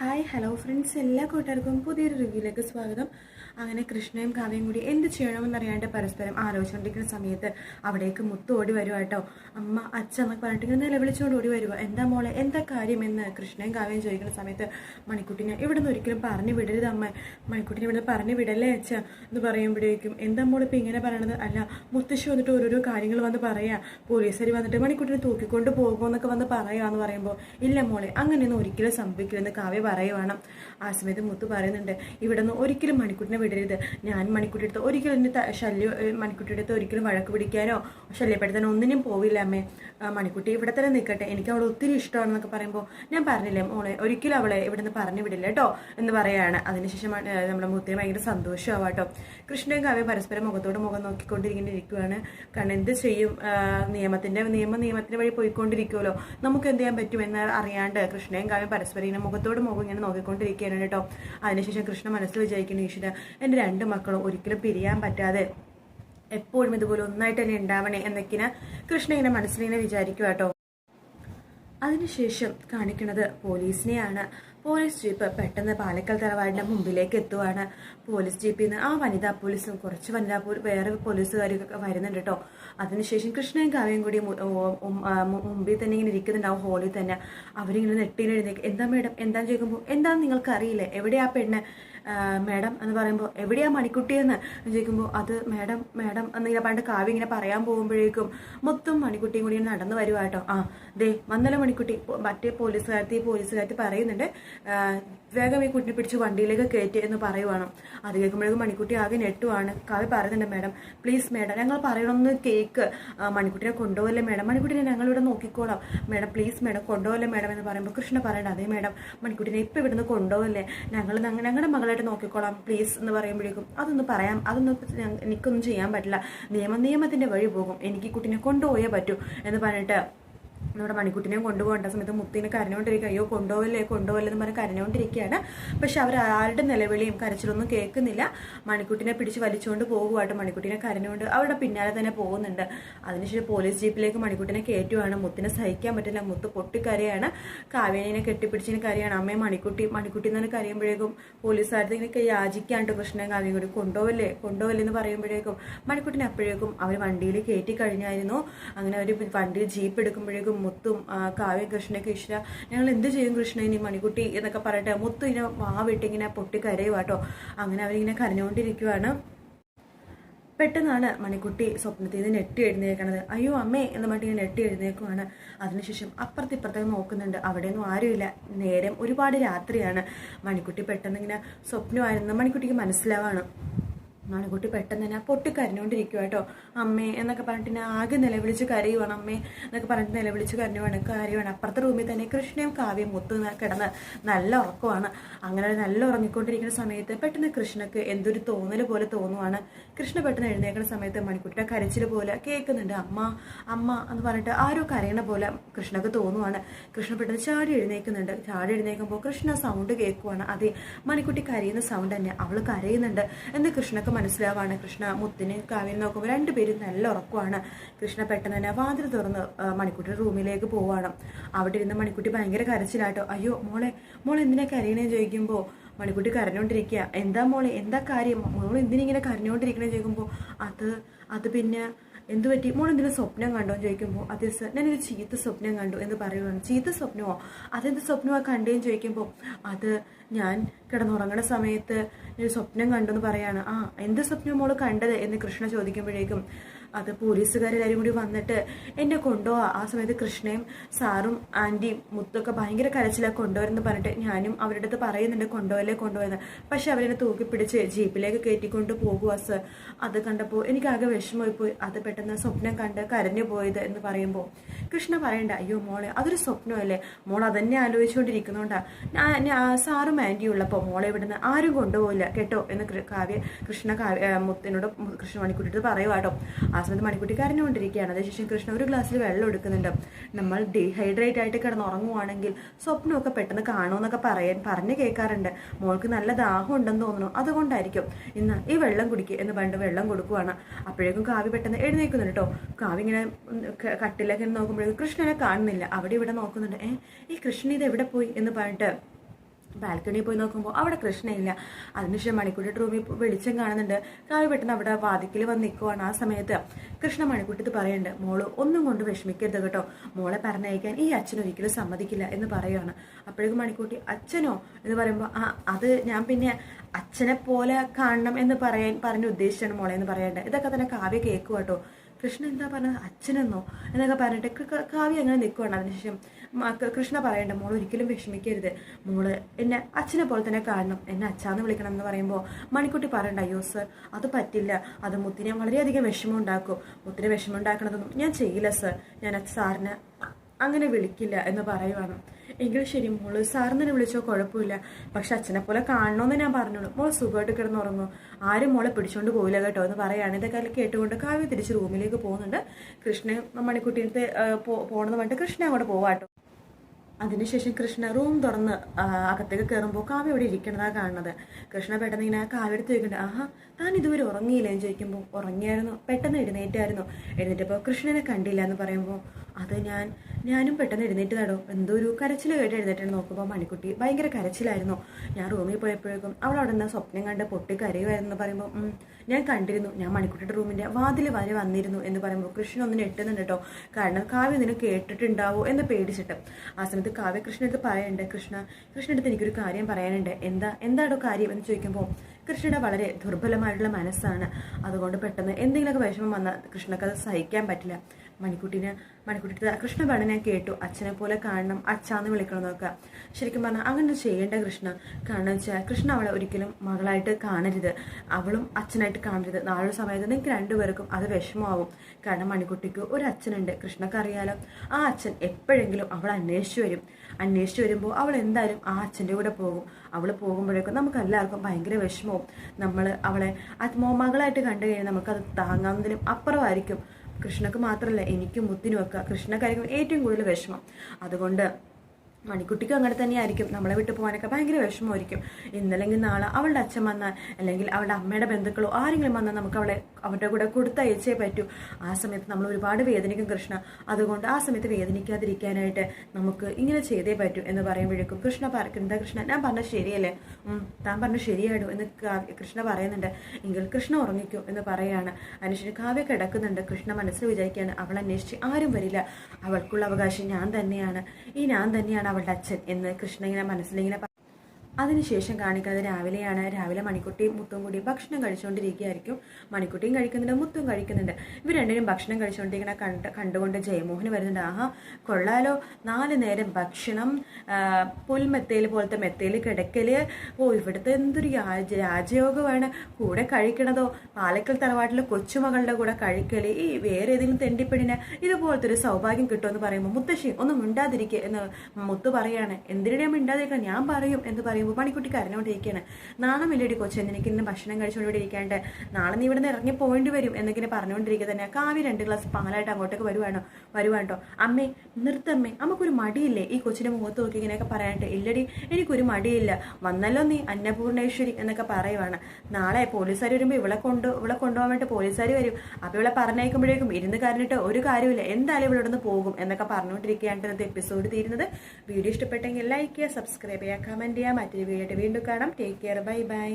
Hi hello friends എല്ലാ കൂട്ടുകാർക്കും പുതിയൊരു റിവ്യൂയിലേക്ക് സ്വാഗതം. അങ്ങനെ കൃഷ്ണയും കാവ്യയും കൂടി എന്ത് ചെയ്യണമെന്നറിയാണ്ട് പരസ്പരം ആലോചിച്ചുകൊണ്ടിരിക്കുന്ന സമയത്ത് അവിടേക്ക് മുത്തു ഓടി കേട്ടോ അമ്മ അച്ഛൻ എന്നൊക്കെ പറഞ്ഞിട്ട് ഇങ്ങനെ നിലവിളിച്ചുകൊണ്ട് ഓടി വരുക എന്താ മോളെ എന്താ കാര്യം എന്ന് കൃഷ്ണയും കാവ്യയും ചോദിക്കുന്ന സമയത്ത് മണിക്കുട്ടിനെ ഇവിടുന്ന് ഒരിക്കലും പറഞ്ഞു വിടരുത് അമ്മ. മണിക്കുട്ടിനെ ഇവിടുന്ന് പറഞ്ഞു വിടല്ലേ അച്ഛ എന്ന് പറയുമ്പോഴേക്കും എന്താ മോൾ ഇപ്പം ഇങ്ങനെ പറയണത്? അല്ല മുത്തശ്ശി വന്നിട്ട് ഓരോരോ കാര്യങ്ങൾ വന്ന് പറയാ. പോലീസുകാർ വന്നിട്ട് മണിക്കുട്ടിനെ തൂക്കിക്കൊണ്ട് പോകുമെന്നൊക്കെ വന്ന് പറയാന്ന് പറയുമ്പോൾ ഇല്ല മോളെ അങ്ങനെയൊന്നും ഒരിക്കലും സംഭവിക്കില്ലെന്ന് കാവ്യ പറയുവാണ്. ആ സമയത്ത് മുത്ത് പറയുന്നുണ്ട് ഇവിടെ നിന്ന് ഒരിക്കലും മണിക്കുട്ടിനെ വിടരുത്. ഞാൻ മണിക്കുട്ടി എടുത്ത് ഒരിക്കലും എന്നെ ശല്യം ഏ, മണിക്കുട്ടിയുടെ അടുത്ത് ഒരിക്കലും വഴക്ക് പിടിക്കാനോ ശല്യപ്പെടുത്താനോ ഒന്നിനും പോവില്ല അമ്മേ. മണിക്കുട്ടി ഇവിടെ തന്നെ നിൽക്കട്ടെ. എനിക്ക് അവൾ ഒത്തിരി ഇഷ്ടമാണെന്നൊക്കെ പറയുമ്പോൾ ഞാൻ പറഞ്ഞില്ലേ മോളെ ഒരിക്കലും അവളെ ഇവിടെ നിന്ന് പറഞ്ഞു വിടില്ല കേട്ടോ എന്ന് പറയാണ്. അതിനുശേഷം നമ്മുടെ മുത്തിന് ഭയങ്കര സന്തോഷമാവാം കേട്ടോ. കൃഷ്ണയും കാവ്യ പരസ്പരം മുഖത്തോട് മുഖം നോക്കിക്കൊണ്ടിരിക്കേണ്ടി ഇരിക്കുവാണ്. കാരണം എന്ത് ചെയ്യും? നിയമത്തിന്റെ നിയമ നിയമത്തിന്റെ വഴി പോയിക്കൊണ്ടിരിക്കുമല്ലോ നമുക്ക് എന്ത് ചെയ്യാൻ പറ്റുമെന്ന് അറിയാണ്ട് കൃഷ്ണയും കാവ്യം പരസ്പരം ഇങ്ങനെ മുഖത്തോട് മുഖം ഇങ്ങനെ നോക്കിക്കൊണ്ടിരിക്കുകയാണ് കേട്ടോ. അതിനുശേഷം കൃഷ്ണ മനസ്സിൽ വിചാരിക്കുന്നു ഈശ്വര എന്റെ രണ്ട് മക്കളും ഒരിക്കലും പിരിയാൻ പറ്റാതെ എപ്പോഴും ഇതുപോലെ ഒന്നായിട്ട് തന്നെ ഉണ്ടാവണേ എന്നൊക്കെ കൃഷ്ണ ഇങ്ങനെ മനസ്സിലിങ്ങനെ വിചാരിക്കുക കേട്ടോ. അതിനുശേഷം കാണിക്കുന്നത് പോലീസിനെയാണ്. പോലീസ് ജീപ്പ് പെട്ടെന്ന് പാലക്കൽ തറവാടിന്റെ മുമ്പിലേക്ക് എത്തുവാണ് പോലീസ് ജീപ്പിൽ നിന്ന്. ആ വനിതാ പോലീസും കുറച്ച് വനിതാ വേറെ പോലീസുകാരൊക്കെ വരുന്നുണ്ട് കേട്ടോ. അതിനുശേഷം കൃഷ്ണയും കാവ്യയും കൂടി മുമ്പിൽ തന്നെ ഇങ്ങനെ ഇരിക്കുന്നുണ്ടാവും ഹോളിൽ തന്നെ. അവരിങ്ങനെ നെട്ടിയിലെഴുന്നേക്ക്. എന്താ മേഡം? എന്താ ചോദിക്കുമ്പോൾ എന്താന്ന് നിങ്ങൾക്ക് അറിയില്ലേ എവിടെയാ പെണ്ണ്? മേഡം എന്ന് പറയുമ്പോൾ എവിടെയാ മണിക്കുട്ടിയെന്ന് ചോദിക്കുമ്പോൾ അത് മേഡം മേഡം എന്നിങ്ങനെ പണ്ട് കാവ്യ ഇങ്ങനെ പറയാൻ പോകുമ്പോഴേക്കും മൊത്തം മണിക്കുട്ടിയും കൂടി നടന്നു വരുവാട്ടോ ആ ദേ വന്നല്ലോ മണിക്കുട്ടി. മറ്റേ പോലീസുകാരത്തി പോലീസുകാരത്തി പറയുന്നുണ്ട് വേഗം ഈ കുട്ടിനെ പിടിച്ച് വണ്ടിയിലേക്ക് കയറ്റി എന്ന് പറയുവാണ്. അത് കേൾക്കുമ്പോഴേക്കും മണിക്കുട്ടി ആകെ നെട്ടുവാണ് കാവ്യ പറയുന്നുണ്ട് മേഡം പ്ലീസ് മേഡം ഞങ്ങൾ പറയണമെന്ന് കേക്ക്. മണിക്കുട്ടിനെ കൊണ്ടുപോകല്ലേ മേഡം? മണിക്കുട്ടിനെ ഞങ്ങളിവിടെ നോക്കിക്കോളാം. മേഡം പ്ലീസ് മേഡം കൊണ്ടുപോകല്ലേ മേഡം എന്ന് പറയുമ്പോൾ കൃഷ്ണ പറയണ്ട അതേ മേഡം മണിക്കുട്ടിനെ ഇപ്പം ഇവിടുന്ന് കൊണ്ടുപോകല്ലേ? ഞങ്ങൾ ഞങ്ങളുടെ മകളായിട്ട് നോക്കിക്കോളാം പ്ലീസ് എന്ന് പറയുമ്പോഴേക്കും അതൊന്ന് പറയാം. അതൊന്നും എനിക്കൊന്നും ചെയ്യാൻ പറ്റില്ല. നിയമ നിയമത്തിന്റെ വഴി പോകും. എനിക്ക് കുട്ടിനെ കൊണ്ടുപോയേ പറ്റൂ എന്ന് പറഞ്ഞിട്ട് നമ്മുടെ മണിക്കുട്ടിനെയും കൊണ്ടുപോകേണ്ട സമയത്ത് മുത്തിനെ കരഞ്ഞുകൊണ്ടിരിക്കുക. അയ്യോ കൊണ്ടുപോകല്ലേ കൊണ്ടുപോകല്ലേ എന്ന് പറഞ്ഞ് കരഞ്ഞുകൊണ്ടിരിക്കുകയാണ്. പക്ഷെ അവർ ആരുടെ നിലവിളിയും കരച്ചിലൊന്നും കേൾക്കുന്നില്ല. മണിക്കുട്ടിനെ പിടിച്ച് വലിച്ചുകൊണ്ട് പോകുവായിട്ട് മണിക്കുട്ടിനെ കരഞ്ഞുകൊണ്ട് അവരുടെ പിന്നാലെ തന്നെ പോകുന്നുണ്ട്. അതിനുശേഷം പോലീസ് ജീപ്പിലേക്ക് മണിക്കുട്ടിനെ കയറ്റുവാണ്. മുത്തിനെ സഹിക്കാൻ പറ്റില്ല. മുത്ത് പൊട്ടിക്കരയാണ്. കാവേനെ കെട്ടിപ്പിടിച്ചതിന് കരയാണ്. അമ്മയെ മണിക്കുട്ടി മണിക്കുട്ടി എന്ന് കരയുമ്പോഴേക്കും പോലീസുകാരുടെ ഇങ്ങനെ യാചിക്കാണ്ട് കൃഷ്ണൻ കാവ്യം കൂടി? കൊണ്ടുപോകല്ലേ കൊണ്ടുപോകല്ലേ എന്ന് പറയുമ്പോഴേക്കും മണിക്കുട്ടിനെ അപ്പോഴേക്കും അവർ വണ്ടിയിൽ കയറ്റി കഴിഞ്ഞായിരുന്നു. അങ്ങനെ അവർ വണ്ടിയിൽ ജീപ്പ് എടുക്കുമ്പോഴേക്കും മുത്തും കാവ്യ കൃഷ്ണയ്ക്ക് ഇഷ്ട ഞങ്ങൾ എന്ത് ചെയ്യും കൃഷ്ണ? ഇനി മണിക്കുട്ടി എന്നൊക്കെ പറയട്ടെ. മുത്തു ഇങ്ങനെ വാവിട്ടിങ്ങനെ പൊട്ടി കരയുവാട്ടോ അങ്ങനെ അവരിങ്ങനെ കരഞ്ഞുകൊണ്ടിരിക്കുവാണ്. പെട്ടെന്നാണ് മണിക്കുട്ടി സ്വപ്നത്തിൽ നിന്ന് നെട്ടി എഴുന്നേക്കണത് അയ്യോ അമ്മേ എന്ന് പറഞ്ഞിട്ട് ഇങ്ങനെ നെട്ടി എഴുന്നേക്കുവാണ് അതിനുശേഷം അപ്പുറത്ത് ഇപ്പുറത്തേക്ക് നോക്കുന്നുണ്ട്. അവിടെയൊന്നും ആരുമില്ല. നേരം ഒരുപാട് രാത്രിയാണ്. മണിക്കുട്ടി പെട്ടെന്ന് ഇങ്ങനെ സ്വപ്നമായിരുന്നു. മണിക്കുട്ടിക്ക് മനസ്സിലാവാണ്. മണിക്കുട്ടി പെട്ടെന്ന് തന്നെ പൊട്ടിക്കരഞ്ഞുകൊണ്ടിരിക്കുക കേട്ടോ. അമ്മേ എന്നൊക്കെ പറഞ്ഞിട്ട് ഞാൻ ആകെ നിലവിളിച്ച് കരയുവാണ് അമ്മേ എന്നൊക്കെ പറഞ്ഞിട്ട് നിലവിളിച്ച് കരഞ്ഞുവാണ് കരയുവാണ്. അപ്പുറത്തെ റൂമിൽ തന്നെ കൃഷ്ണയും കാവ്യം മുത്ത് കിടന്ന് നല്ല ഉറക്കമാണ്. അങ്ങനെ നല്ല ഉറങ്ങിക്കൊണ്ടിരിക്കുന്ന സമയത്ത് പെട്ടെന്ന് കൃഷ്ണക്ക് എന്തൊരു തോന്നൽ പോലെ തോന്നുവാണ്. കൃഷ്ണ പെട്ടെന്ന് എഴുന്നേക്കുന്ന സമയത്ത് മണിക്കുട്ടിയുടെ കരച്ചിൽ പോലെ കേൾക്കുന്നുണ്ട്. അമ്മ അമ്മ എന്ന് പറഞ്ഞിട്ട് ആരോ കരയണ പോലെ കൃഷ്ണക്ക് തോന്നുവാണ്. കൃഷ്ണ പെട്ടെന്ന് ചാടി എഴുന്നേക്കുന്നുണ്ട് ചാടി എഴുന്നേക്കുമ്പോൾ കൃഷ്ണ സൗണ്ട് കേൾക്കുവാണ്. അതെ മണിക്കുട്ടി കരയുന്ന സൗണ്ട് തന്നെ. അവൾ കരയുന്നുണ്ട്. എന്ന് കൃഷ്ണക്ക് മനസ്സിലാവാണ്. കൃഷ്ണ മുത്തിന് കാവ്യം നോക്കുമ്പോൾ രണ്ടുപേരും നല്ല ഉറക്കമാണ്. കൃഷ്ണ പെട്ടെന്ന് തന്നെ വാതിൽ തുറന്ന് മണിക്കുട്ടി റൂമിലേക്ക് പോവാണ്. അവിടെ ഇരുന്ന് മണിക്കുട്ടി ഭയങ്കര കരച്ചിലാട്ടോ. അയ്യോ മോളെ മോളെ എന്തിനാ കരയണേ? ചോദിക്കുമ്പോൾ മണിക്കുട്ടി കരഞ്ഞോണ്ടിരിക്കുക എന്താ മോളെ എന്താ കാര്യം? മോൾ എന്തിനിങ്ങനെ കരഞ്ഞോണ്ടിരിക്കണേ? ചോദിക്കുമ്പോൾ അത് അത് പിന്നെ എന്തു പറ്റി മോൾ എന്തിനും സ്വപ്നം കണ്ടോ എന്ന് ചോദിക്കുമ്പോൾ അതെ സർ ഞാനൊരു ചീത്ത സ്വപ്നം കണ്ടു എന്ന് പറയുവാണ്. ചീത്ത സ്വപ്നമോ? അതെന്ത് സ്വപ്നമാണ് കണ്ടേന്ന് ചോദിക്കുമ്പോൾ അത് ഞാൻ കിടന്നുറങ്ങുന്ന സമയത്ത് ഞാൻ സ്വപ്നം കണ്ടു എന്ന് പറയാണ്. ആ എന്ത് സ്വപ്നം മോൾ കണ്ടത്? എന്ന് കൃഷ്ണ ചോദിക്കുമ്പോഴേക്കും അത് പോലീസുകാരെല്ലാവരും കൂടി വന്നിട്ട് എന്നെ കൊണ്ടുപോവാ ആ സമയത്ത് കൃഷ്ണയും സാറും ആന്റിയും മുത്തൊക്കെ ഭയങ്കര കരച്ചിലാണ് കൊണ്ടുവരുന്നു പറഞ്ഞിട്ട് ഞാനും അവരുടെ അടുത്ത് പറയുന്നുണ്ട് കൊണ്ടുപോയല്ലേ കൊണ്ടുപോയെന്ന്. പക്ഷെ അവരെന്നെ തൂക്കി പിടിച്ച് ജീപ്പിലേക്ക് കയറ്റിക്കൊണ്ട് പോകുക സർ. അത് കണ്ടപ്പോൾ എനിക്കാകെ വിഷമമായി പോയി. അത് പെട്ടെന്ന് സ്വപ്നം കണ്ട് കരഞ്ഞു പോയത് എന്ന് പറയുമ്പോൾ കൃഷ്ണ പറയണ്ട അയ്യോ മോളെ അതൊരു സ്വപ്നമല്ലേ? മോൾ അതന്നെ ആലോചിച്ചുകൊണ്ടിരിക്കുന്നോണ്ടാ ഞാൻ സാറും ആന്റിയും ഉള്ളപ്പോൾ മോളെ ഇവിടുന്ന് ആരും കൊണ്ടുപോകില്ല കേട്ടോ? എന്ന് കാവ്യ കൃഷ്ണ കാവ്യ മുത്തിനോട് കൃഷ്ണ മണിക്കുട്ടിട്ട് പറയുവാട്ടോ ആ സമയത്ത് മണിക്കുട്ടി കരഞ്ഞുകൊണ്ടിരിക്കുകയാണ് അതിനുശേഷം കൃഷ്ണ ഒരു ഗ്ലാസ്സിൽ വെള്ളം എടുക്കുന്നുണ്ട്. നമ്മൾ ഡീഹൈഡ്രേറ്റ് ആയിട്ട് കിടന്നുറങ്ങുവാണെങ്കിൽ സ്വപ്നമൊക്കെ പെട്ടെന്ന് കാണുമെന്നൊക്കെ പറയാൻ പറഞ്ഞു കേൾക്കാറുണ്ട്. മോൾക്ക് നല്ല ദാഹം ഉണ്ടെന്ന് തോന്നുന്നു. അതുകൊണ്ടായിരിക്കും. ഇന്ന് ഈ വെള്ളം കുടിക്കുക എന്ന് പണ്ട് വെള്ളം കൊടുക്കുവാണ്. അപ്പോഴേക്കും കാവ്യ പെട്ടെന്ന് എഴുന്നേക്കുന്നുണ്ട് കേട്ടോ. കാവ്യ ഇങ്ങനെ കട്ടിലൊക്കെ നോക്കുമ്പോൾ നോക്കുമ്പോഴേക്കും കൃഷ്ണനെ കാണുന്നില്ല. അവിടെ ഇവിടെ നോക്കുന്നുണ്ട്. ഏ ഈ കൃഷ്ണൻ ഇത് എവിടെ പോയി? എന്ന് പറഞ്ഞിട്ട് ബാൽക്കണിയിൽ പോയി നോക്കുമ്പോൾ അവിടെ കൃഷ്ണയില്ല. അതിനുശേഷം മണിക്കുട്ടിയുടെ റൂമിൽ വെളിച്ചം കാണുന്നുണ്ട്. കാവ്യ പെട്ടെന്ന് അവിടെ വാതിക്കൽ വന്ന് നിൽക്കുവാണ് ആ സമയത്ത്. കൃഷ്ണ മണിക്കുട്ടിത്ത് പറയുന്നുണ്ട് മോൾ ഒന്നും കൊണ്ട് വിഷമിക്കരുത് കേട്ടോ. മോളെ പറഞ്ഞയക്കാൻ ഈ അച്ഛൻ ഒരിക്കലും സമ്മതിക്കില്ല എന്ന് പറയുകയാണ് അപ്പോഴേക്കും മണിക്കുട്ടി അച്ഛനോ? എന്ന് പറയുമ്പോൾ ആ അത് ഞാൻ പിന്നെ അച്ഛനെ പോലെ കാണണം എന്ന് പറയാൻ പറഞ്ഞ് ഉദ്ദേശിച്ചാണ് മോളെ എന്ന് പറയേണ്ടത് ഇതൊക്കെ തന്നെ കാവ്യ കേൾക്കുക കേട്ടോ. കൃഷ്ണ എന്താ പറഞ്ഞത്? അച്ഛനെന്നോ? എന്നൊക്കെ പറഞ്ഞിട്ട് കാവ്യ അങ്ങനെ നിൽക്കുകയാണ് അതിനുശേഷം കൃഷ്ണ പറയണ്ട മോൾ ഒരിക്കലും വിഷമിക്കരുത്. മോൾ എന്നെ അച്ഛനെ പോലെ തന്നെ കാണണം. എന്നെ അച്ഛാന്ന് വിളിക്കണം എന്ന് പറയുമ്പോൾ മണിക്കുട്ടി പറയണ്ട അയ്യോ സർ അത് പറ്റില്ല. അത് മുത്തിനെ വളരെയധികം വിഷമം ഉണ്ടാക്കും മുത്തിനെ വിഷമം ഉണ്ടാക്കണതൊന്നും ഞാൻ ചെയ്യില്ല സർ. ഞാൻ സാറിന് അങ്ങനെ വിളിക്കില്ല എന്ന് പറയുവാണ്. എങ്കിൽ ശരി മോൾ. സാറിനെ വിളിച്ചോ കുഴപ്പമില്ല. പക്ഷെ അച്ഛനെ പോലെ കാണണമെന്ന് ഞാൻ പറഞ്ഞോളൂ. മോൾ സുഖമായിട്ട് കിടന്നുറങ്ങും. ആരും മോളെ പിടിച്ചോണ്ട് പോയില്ല കേട്ടോ എന്ന് പറയാണ് ഇതൊക്കെ കേട്ടുകൊണ്ട് കാവ്യ തിരിച്ച് റൂമിലേക്ക് പോകുന്നുണ്ട്. കൃഷ്ണൻ മണിക്കുട്ടീനത്തെ പോണെന്ന് പറഞ്ഞിട്ട് കൃഷ്ണൻ അങ്ങോട്ട് പോവാട്ടോ അതിനുശേഷം കൃഷ്ണ റൂം തുറന്ന് അകത്തേക്ക് കയറുമ്പോൾ കാവ്യ ഇവിടെ ഇരിക്കണതാണ് കാണുന്നത്. കൃഷ്ണ പെട്ടെന്ന് ഇങ്ങനെ കാവ്യ എടുത്ത് ചോദിക്കുന്നുണ്ട് ആഹാ താൻ ഇതുവരെ ഉറങ്ങിയില്ലെന്ന് ചോദിക്കുമ്പോൾ ഉറങ്ങിയായിരുന്നു. പെട്ടെന്ന് എഴുന്നേറ്റായിരുന്നു. എഴുന്നേറ്റപ്പോൾ കൃഷ്ണനെ കണ്ടില്ല എന്ന് പറയുമ്പോൾ അത് ഞാൻ ഞാനും പെട്ടെന്ന് എഴുന്നേറ്റ് നടോ എന്തോ ഒരു കരച്ചിൽ കേട്ട് എഴുന്നേറ്റാണ് നോക്കുമ്പോൾ മണിക്കുട്ടി ഭയങ്കര കരച്ചിലായിരുന്നു. ഞാൻ റൂമിൽ പോയപ്പോഴേക്കും അവൾ അവിടെ നിന്ന് സ്വപ്നം കണ്ട് പൊട്ടി കരയുമായിരുന്നു. പറയുമ്പോൾ ഞാൻ കണ്ടിരുന്നു. ഞാൻ മണിക്കുട്ടിയുടെ റൂമിന്റെ വാതിൽ വരെ വന്നിരുന്നു എന്ന് പറയുമ്പോൾ കൃഷ്ണൻ ഒന്ന് ഞെട്ടുന്നുണ്ട് കേട്ടോ കാരണം കാവ്യ ഇതിനെ കേട്ടിട്ടുണ്ടാവോ എന്ന് പേടിച്ചിട്ട്. ആ സമയത്ത് കാവ്യ കൃഷ്ണടുത്ത് പറയുന്നുണ്ട് കൃഷ്ണ കൃഷ്ണടുത്ത് എനിക്കൊരു കാര്യം പറയാനുണ്ട്. എന്താ എന്താണോ കാര്യം? എന്ന് ചോദിക്കുമ്പോൾ കൃഷ്ണയുടെ വളരെ ദുർബലമായിട്ടുള്ള മനസ്സാണ്. അതുകൊണ്ട് പെട്ടെന്ന് എന്തെങ്കിലുമൊക്കെ വിഷമം വന്നാൽ കൃഷ്ണക്ക് അത് സഹിക്കാൻ പറ്റില്ല. മണിക്കുട്ടീനെ മണിക്കുട്ടി കൃഷ്ണ ഞാൻ കേട്ടു. അച്ഛനെ പോലെ കാണണം അച്ഛാന്ന് വിളിക്കണം നോക്കുക ശരിക്കും പറഞ്ഞാൽ അങ്ങനെ ചെയ്യേണ്ട കൃഷ്ണ. കാരണം വെച്ചാൽ കൃഷ്ണ അവളെ ഒരിക്കലും മകളായിട്ട് കാണരുത്. അവളും അച്ഛനായിട്ട് കാണരുത്. നാളെ സമയത്ത് നിങ്ങൾക്ക് രണ്ടുപേർക്കും അത് വിഷമമാവും. കാരണം മണിക്കുട്ടിക്ക് ഒരു അച്ഛനുണ്ട്. കൃഷ്ണക്ക് അറിയാലോ ആ അച്ഛൻ എപ്പോഴെങ്കിലും അവൾ അന്വേഷിച്ചു വരും. അന്വേഷിച്ചു വരുമ്പോൾ അവൾ എന്തായാലും ആ അച്ഛന്റെ കൂടെ പോകും. അവൾ പോകുമ്പോഴേക്കും നമുക്ക് എല്ലാവർക്കും ഭയങ്കര വിഷമവും. നമ്മൾ അവളെ മകളായിട്ട് കണ്ടു കഴിഞ്ഞാൽ നമുക്കത് താങ്ങാവുന്നതിലും അപ്പുറമായിരിക്കും. കൃഷ്ണക്ക് മാത്രമല്ല എനിക്കും മുത്തിനും ഒക്കെ കൃഷ്ണക്കായിരിക്കും ഏറ്റവും കൂടുതൽ വിഷമം. അതുകൊണ്ട് മണിക്കുട്ടിക്കും അങ്ങനെ തന്നെയായിരിക്കും. നമ്മളെ വിട്ടു പോകാനൊക്കെ ഭയങ്കര വിഷമമായിരിക്കും. ഇന്നല്ലെങ്കിൽ നാളെ അവളുടെ അച്ഛൻ വന്നാൽ അല്ലെങ്കിൽ അവളുടെ അമ്മയുടെ ബന്ധുക്കളോ ആരെങ്കിലും വന്നാൽ നമുക്ക് അവളെ അവരുടെ കൂടെ കൊടുത്തയച്ചേ പറ്റൂ. ആ സമയത്ത് നമ്മൾ ഒരുപാട് വേദനിക്കും കൃഷ്ണ. അതുകൊണ്ട് ആ സമയത്ത് വേദനിക്കാതിരിക്കാനായിട്ട് നമുക്ക് ഇങ്ങനെ ചെയ്തേ പറ്റൂ എന്ന് പറയുമ്പോഴേക്കും കൃഷ്ണ എന്താ കൃഷ്ണ? ഞാൻ പറഞ്ഞ ശരിയല്ലേ? താൻ പറഞ്ഞ ശരിയായിടു എന്ന് കൃഷ്ണ പറയുന്നുണ്ട്. എങ്കിൽ കൃഷ്ണ ഉറങ്ങിക്കൂ എന്ന് പറയാണ്. അനുഷ്ഠന കാവ്യ കിടക്കുന്നുണ്ട്. കൃഷ്ണ മനസ്സിൽ വിചാരിക്കുകയാണ് അവൾ അന്വേഷിച്ച് ആരും വരില്ല. അവൾക്കുള്ള അവകാശം ഞാൻ തന്നെയാണ്. ഈ ഞാൻ തന്നെയാണ് അവളുടെ അച്ഛൻ എന്ന് കൃഷ്ണ ഇങ്ങനെ മനസ്സിലിങ്ങനെ അതിനുശേഷം കാണിക്കുന്നത് രാവിലെയാണ് രാവിലെ മണിക്കുട്ടി മുത്തും കൂടി ഭക്ഷണം കഴിച്ചുകൊണ്ടിരിക്കുകയായിരിക്കും മണിക്കുട്ടിയും കഴിക്കുന്നുണ്ട് മുത്തും കഴിക്കുന്നുണ്ട്. ഇവർ രണ്ടുപേരും ഭക്ഷണം കഴിച്ചുകൊണ്ടിരിക്കണ കണ്ട് കണ്ടുകൊണ്ട് ജയമോഹൻ വരുന്നുണ്ട്. ആഹാ കൊള്ളാലോ. നാല് നേരം ഭക്ഷണം പുൽമെത്തയിൽ പോലത്തെ മെത്തയിൽ കിടക്കൽ. ഓ ഇവിടുത്തെ എന്തൊരു രാജ രാജയോഗമാണ്. കൂടെ കഴിക്കണതോ? പാലക്കൽ തറവാട്ടിലെ കൊച്ചുമകളുടെ കൂടെ കഴിക്കൽ. ഈ വേറെ ഏതെങ്കിലും തെണ്ടിപ്പെടിന് ഇതുപോലത്തെ ഒരു സൗഭാഗ്യം കിട്ടുമെന്ന് പറയുമ്പോൾ മുത്തശ്ശി ഒന്നും മിണ്ടാതിരിക്കുക എന്ന് മുത്ത് പറയാണ്. എന്തിനാ മിണ്ടാതിരിക്കണം? ഞാൻ പറയും എന്ന് പറയുമ്പോൾ പണിക്കുട്ടി നാളെ മില്ലടി കൊച്ചു നിനക്ക് ഇന്ന് ഭക്ഷണം കഴിച്ചുകൊണ്ട് ഇവിടെ ഇരിക്കാണ്ട് നാളെ നീ ഇവിടെ നിന്ന് ഇറങ്ങി പോകേണ്ടി വരും എന്നിങ്ങനെ പറഞ്ഞുകൊണ്ടിരിക്കുക തന്നെ. കാവി രണ്ട് ഗ്ലാസ് പാലായിട്ട് അങ്ങോട്ടേക്ക് വരുവാണോ? വരുവാണ്ടോ? അമ്മേ നിർത്തമ്മേ നമുക്കൊരു മടിയില്ലേ? ഈ കൊച്ചിന്റെ മുഖത്ത് നോക്കി ഇങ്ങനെയൊക്കെ പറയാനായിട്ട് ഇല്ലടി എനിക്കൊരു മടിയില്ല. വന്നല്ലോ നീ അന്നപൂർണേശ്വരി എന്നൊക്കെ പറയുവാണ്. നാളെ പോലീസുകാർ വരുമ്പോൾ ഇവളെ കൊണ്ട് ഇവളെ കൊണ്ടുപോകാൻ വേണ്ടി പോലീസുകാർ വരും. അപ്പോൾ ഇവളെ പറഞ്ഞേക്കുമ്പോഴേക്കും ഇരുന്ന് കരഞ്ഞിട്ട് ഒരു കാര്യമില്ല എന്തായാലും ഇവിടെ നിന്ന് പോകും എന്നൊക്കെ പറഞ്ഞുകൊണ്ടിരിക്കുകയാണ് ഇന്നത്തെ എപ്പിസോഡ് തീരുന്നത്. വീഡിയോ ഇഷ്ടപ്പെട്ടെങ്കിൽ ലൈക്ക് ചെയ്യുക സബ്സ്ക്രൈബ് ചെയ്യുക കമന്റ് ചെയ്യുക. മറ്റൊരു വീഡിയോ വീണ്ടും കാണാം. Take care bye bye